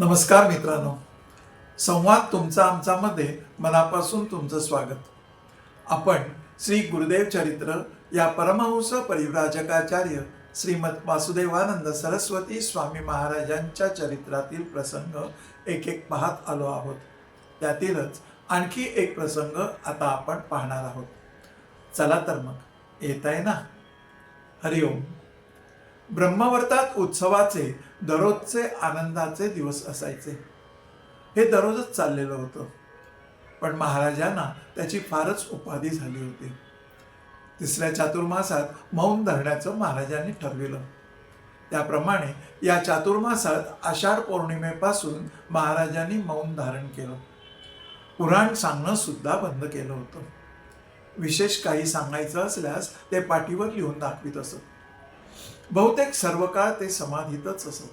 नमस्कार मित्रांनो. संवाद तुमचा आमच्यामध्ये मनापासून तुमचं स्वागत. आपण श्री गुरुदेव चरित्र या परमहंस परिव्राजकाचार्य श्रीमद वासुदेवानंद सरस्वती स्वामी महाराजांच्या चरित्रातील प्रसंग एक एक पाहत आलो आहोत. त्यातीलच आणखी एक प्रसंग आता आपण पाहणार आहोत. चला तर मग येत आहे ना? हरिओम. ब्रह्मवर्तात उत्सवाचे दररोजचे आनंदाचे दिवस असायचे. हे दररोजच चाललेलं होतं. पण महाराजांना त्याची फारच उपाधी झाली होती. तिसऱ्या चातुर्मासात मौन धरण्याचं महाराजांनी ठरविलं. त्याप्रमाणे या चातुर्मासात आषाढ पौर्णिमेपासून महाराजांनी मौन धारण केलं. पुराण सांगणं सुद्धा बंद केलं होतं. विशेष काही सांगायचं असल्यास ते पाठीवर लिहून दाखवित असत. बहुतेक सर्व काळ ते समाधीतच असत.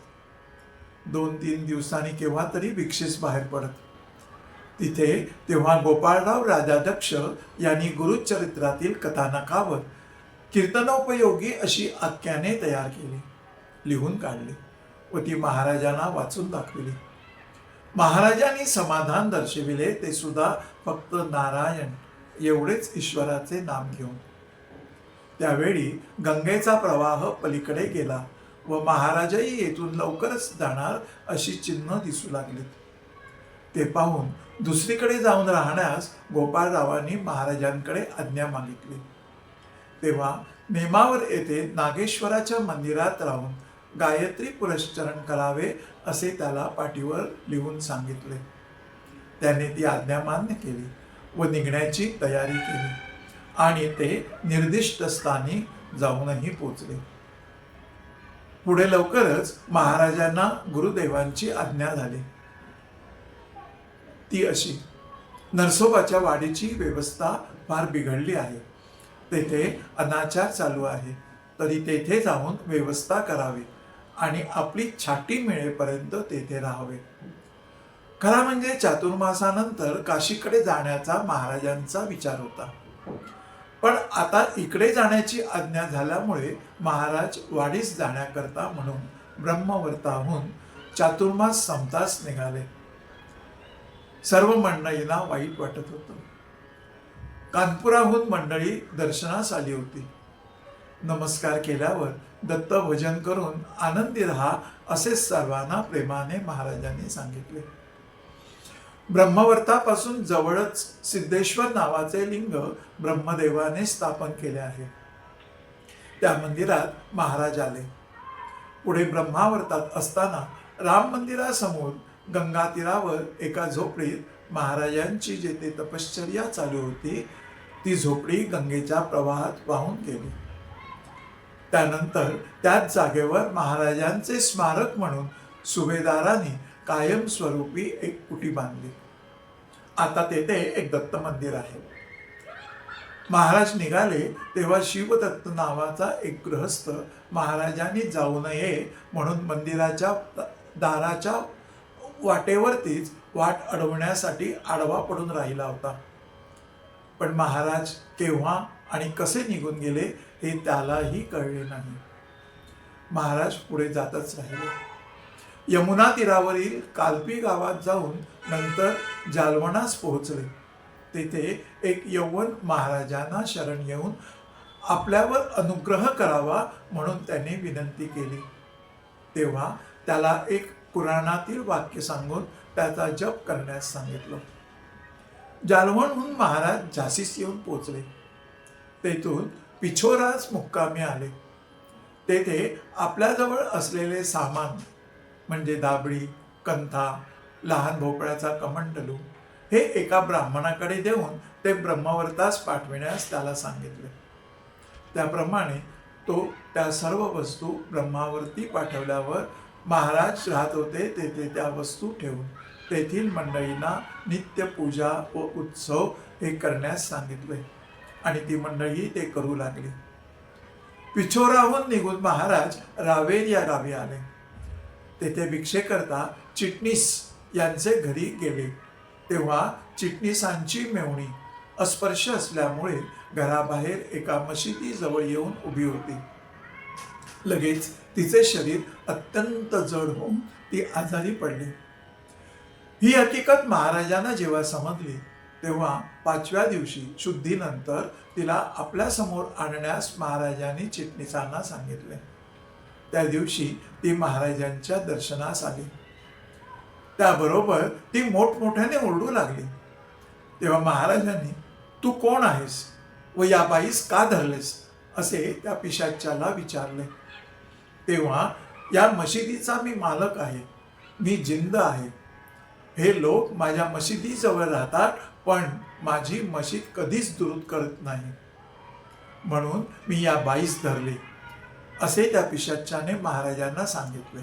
दोन तीन दिवसांनी केव्हा तरी भिक्षेस बाहेर पडत. तिथे तेव्हा गोपाळराव राजाध्यक्ष यांनी गुरुचरित्रातील कथानकावर कीर्तनोपयोगी अशी आख्याने तयार केली. लिहून काढली व ती महाराजांना वाचून दाखविली. महाराजांनी समाधान दर्शविले ते सुद्धा फक्त नारायण एवढेच ईश्वराचे नाम घेऊन. त्यावेळी गंगेचा प्रवाह पलीकडे गेला व महाराजही येथून लवकरच जाणार अशी चिन्ह दिसू लागलीत. ते पाहून दुसरीकडे जाऊन राहण्यास गोपाळरावांनी महाराजांकडे आज्ञा मागितली. तेव्हा नेमावर येथे नागेश्वराच्या मंदिरात राहून गायत्री पुरस्चरण करावे असे त्याला पाठीवर लिहून सांगितले. त्याने ती आज्ञा मान्य केली व निघण्याची तयारी केली. आणि ते निर्दिष्ट स्थानी जाऊनही पोचले. पुढे लवकरच महाराजांना गुरुदेवांची आज्ञा झाली. ती अशी नरसोबाच्या वाडीची व्यवस्था फार बिघडली आहे. तेथे अनाचार चालू आहे. तरी तेथे जाऊन व्यवस्था करावी आणि आपली छाटी मिळेपर्यंत तेथे राहावे. खरा म्हणजे चातुर्मासानंतर काशीकडे जाण्याचा महाराजांचा विचार होता. पण आता इकडे जाण्याची आज्ञा झाल्यामुळे महाराज वाडीस जाण्याकरता म्हणून ब्रह्मवर्ताहून चातुर्मास संपताच निघाले. सर्व मंडळींना वाईट वाटत होतं. कानपुराहून मंडळी दर्शनास आली होती. नमस्कार केल्यावर दत्त भजन करून आनंदी राहा असे सर्वांना प्रेमाने महाराजांनी सांगितले. ब्रह्मवर्तापासून जवळच सिद्धेश्वर नावाचे लिंग ब्रह्मदेवाने स्थापन केले आहे. त्या मंदिरात महाराज आले. पुढे ब्रह्मावर्तात असताना राम मंदिरासमोर गंगा तीरावर एका झोपडीत महाराजांची जेथे तपश्चर्या चालू होती ती झोपडी गंगेच्या प्रवाहात वाहून गेली. त्यानंतर त्याच जागेवर महाराजांचे स्मारक म्हणून सुभेदारांनी कायमस्वरूपी एक कुटी बांधली. आता तेथे एक दत्त मंदिर आहे. महाराज निघाले तेव्हा शिवदत्त नावाचा एक गृहस्थ महाराजांनी जाऊ नये म्हणून मंदिराच्या दाराच्या वाटेवरतीच वाट अडवण्यासाठी आडवा पडून राहिला होता. पण महाराज केव्हा आणि कसे निघून गेले हे त्यालाही कळले नाही. महाराज पुढे जातच राहिले. यमुना तीरावरील कालपी गावात जाऊन नंतर जालवणास पोहोचले. तेथे एक यौवन महाराजांना शरण येऊन आपल्यावर अनुग्रह करावा म्हणून त्याने विनंती केली. तेव्हा त्याला एक पुराणातील वाक्य सांगून त्याचा जप करण्यास सांगितलं. जालवणहून महाराज झाशीस येऊन पोचले तेथून पिछोरास मुक्कामी आले. तेथे आपल्याजवळ असलेले सामान म्हणजे दाबडी कंथा लहान भोपळ्याचा कमंडलू हे एका ब्राह्मणाकडे देऊन ते ब्रह्मवर्तास पाठविण्यास त्याला सांगितले. त्याप्रमाणे तो त्या सर्व वस्तू ब्रह्मावरती पाठवल्यावर महाराज राहत होते तेथे त्या वस्तू ठेवून. तेथील मंडळींना नित्य पूजा व उत्सव हे करण्यास सांगितले आणि ती मंडळी ते करू लागली. पिछोराहून निघून महाराज रावेर या गावी आले. तेथे भिक्षेकरता चिटणीस यांचे घरी गेले. तेव्हा चिटणीसांची मेवणी अस्पर्श असल्यामुळे घराबाहेर एका मशिदीजवळ येऊन उभी होती. लगेच तिचे शरीर अत्यंत जड होऊन ती आजारी पडली. ही हकीकत महाराजांना जेव्हा समजली तेव्हा पाचव्या दिवशी शुद्धीनंतर तिला आपल्यासमोर आणण्यास महाराजांनी चिटणीसांना सांगितले. त्या दिवशी ती महाराजांच्या दर्शनास आली. त्याबरोबर ती मोठमोठ्याने ओरडू लागली. तेव्हा महाराजांनी तू कोण आहेस व या बाईस का धरलेस? असे त्या पिशाच्याला विचारले. तेव्हा या मशिदीचा मी मालक आहे. मी जिंद आहे. हे लोक माझ्या मशिदीजवळ राहतात पण माझी मशीद कधीच दुरुत करत नाही. म्हणून मी या बाईस धरले. असे त्या पिशाच्याने महाराजांना सांगितले.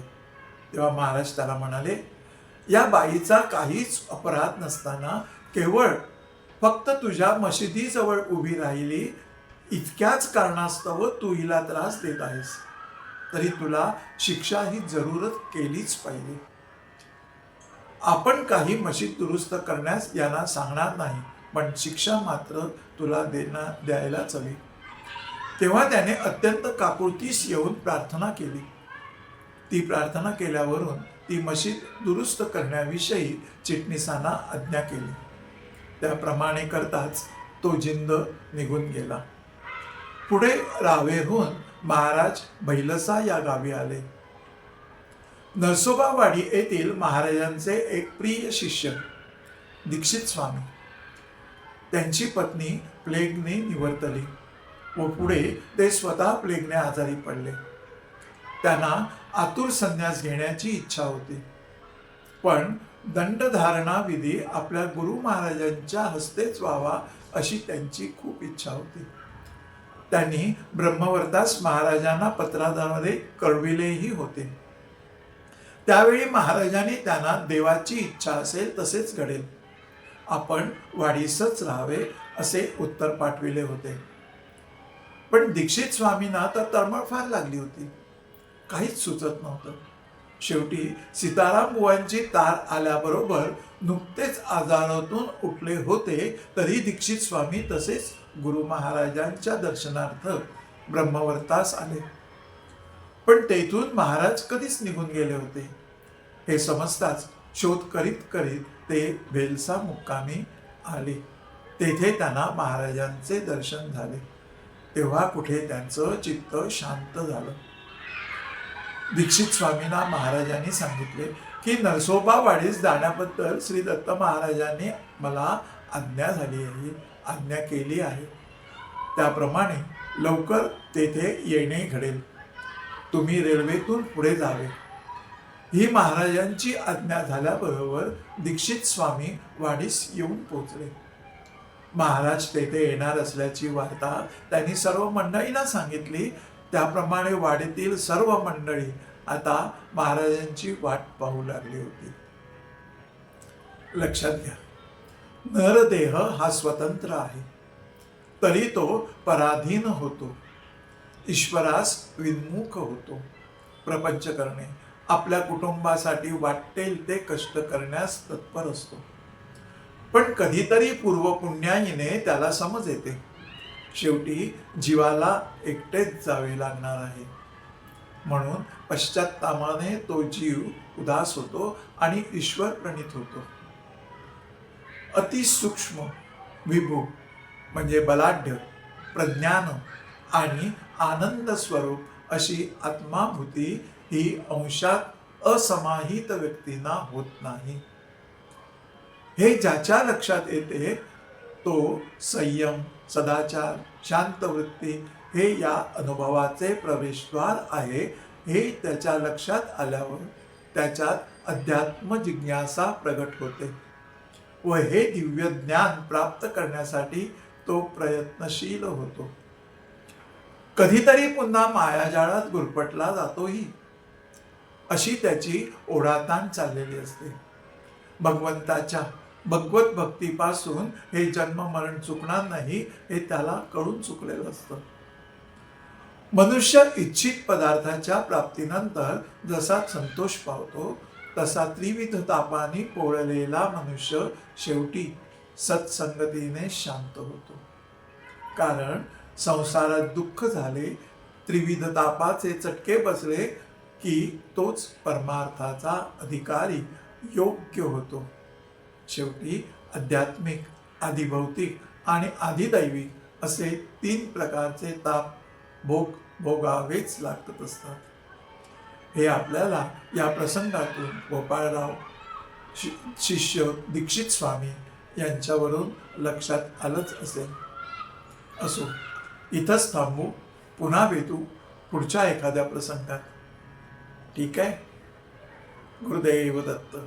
तेव्हा महाराज त्याला म्हणाले या बाईचा काहीच अपराध नसताना केवळ फक्त तुझ्या मशिदीजवळ उभी राहिली इतक्याच कारणास्तव तू हिला त्रास देत आहेस. तरी तुला शिक्षा ही जरूरच केलीच पाहिजे. आपण काही मशीद दुरुस्त करण्यास यांना सांगणार नाही पण शिक्षा मात्र तुला देणार द्यायलाच हवी. तेव्हा त्याने अत्यंत काकुळतीस येऊन प्रार्थना केली. ती प्रार्थना केल्यावरून ती मशीद दुरुस्त करण्याविषयी चिटणीसांना आज्ञा केली. त्याप्रमाणे करताच तो जिंद निघून गेला. पुढे रावेहून महाराज भैलसा या गावी आले. नरसोबावाडी येथील महाराजांचे एक प्रिय शिष्य दीक्षित स्वामी. त्यांची पत्नी प्लेगने निवर्तली. व पुढे ते स्वतः प्लेगने आजारी पडले. त्यांना आतुर संन्यास घेण्याची इच्छा होती. पण दंडधारणा विधी आपल्या गुरु महाराजांच्या हस्तेच व्हावा अशी त्यांची खूप इच्छा होती. त्यांनी ब्रह्मवर्तास महाराजांना पत्राद्वारे कळविलेही होते. त्यावेळी महाराजांनी त्यांना देवाची इच्छा असेल तसेच घडेल. आपण वाढीसच राहावे असे उत्तर पाठविले होते. पण दीक्षित स्वामींना तर तळमळ फार लागली होती. काहीच सुचत नव्हतं. शेवटी सीताराम बुवांची तार आल्याबरोबर नुकतेच आजारातून उठले होते तरी दीक्षित स्वामी तसेच गुरु महाराजांच्या दर्शनार्थ ब्रह्मवर्तास आले. पण तेथून महाराज कधीच निघून गेले होते. हे समजताच शोध करीत करीत ते भेलसा मुक्कामी आले. तेथे त्यांना महाराजांचे दर्शन झाले. तेव्हा कुठे त्यांचं चित्त शांत झालं. दीक्षित स्वामींना महाराजांनी सांगितले की नरसोबा वाडीस जाण्याबद्दल श्री दत्त महाराजांनी मला आज्ञा झाली आहे आज्ञा केली आहे. त्याप्रमाणे लवकर तेथे येणे घडेल. तुम्ही रेल्वेतून पुढे जावे. ही महाराजांची आज्ञा झाल्याबरोबर दीक्षित स्वामी वाडीस येऊन पोचले महाराज तेथे येणार असल्याची वार्ता त्यांनी सर्व मंडळींना सांगितली. त्याप्रमाणे वाडीतील सर्व मंडळी आता महाराजांची वाट पाहू लागली होती. लक्षात घ्या. नरदेह हा स्वतंत्र आहे. तरी तो पराधीन होतो. ईश्वरास विन्मुख होतो. प्रपंच करणे. आपल्या कुटुंबासाठी वाटेल ते कष्ट करण्यास तत्पर असतो. पण कधीतरी पूर्वपुण्याईने त्याला समज येते. शेवटी जीवाला एकटेच जावे लागणार आहे. म्हणून पश्चात्तामाने तो जीव उदास होतो आणि ईश्वर प्रणित होतो. अतिसूक्ष्म विभू म्हणजे बलाढ्य प्रज्ञान आणि आनंद स्वरूप अशी आत्माभूती ही अंशात असमाहित व्यक्तींना होत नाही. हे ज्याच्या लक्षात येते तो संयम सदाचार शांत वृत्ती हे या अनुभवाचे प्रवेशद्वार आहे. हे त्याच्या लक्षात आल्यावर त्याच्यात अध्यात्म जिज्ञासा प्रगट होते व हे दिव्य ज्ञान प्राप्त करण्यासाठी तो प्रयत्नशील होतो. कधीतरी पुन्हा मायाजाळात गुरपटला जातोही. अशी त्याची ओढाताण चाललेली असते. भगवंताच्या भगवत भक्तीपासून हे जन्म मरण चुकणार नाही हे त्याला कळून चुकलेलं असतं. मनुष्य इच्छित पदार्थाच्या प्राप्तीनंतर जसा संतोष पावतो तसा त्रिविध तापाने पोळलेला मनुष्य शेवटी सत्संगतीने शांत होतो. कारण संसारात दुःख झाले त्रिविध तापाचे चटके बसले की तोच परमार्थाचा अधिकारी योग्य होतो. शेवटी आध्यात्मिक आधिभौतिक आणि आधिदैविक असे तीन प्रकारचे ताप भोग भोगावेच लागत असतात. हे आपल्याला या प्रसंगातून गोपाळराव शि शिष्य दीक्षित स्वामी यांच्यावरून लक्षात आलंच असेल. असो इथंच थांबू पुन्हा भेटू पुढच्या एखाद्या प्रसंगात. ठीक आहे? गुरुदैव दत्त.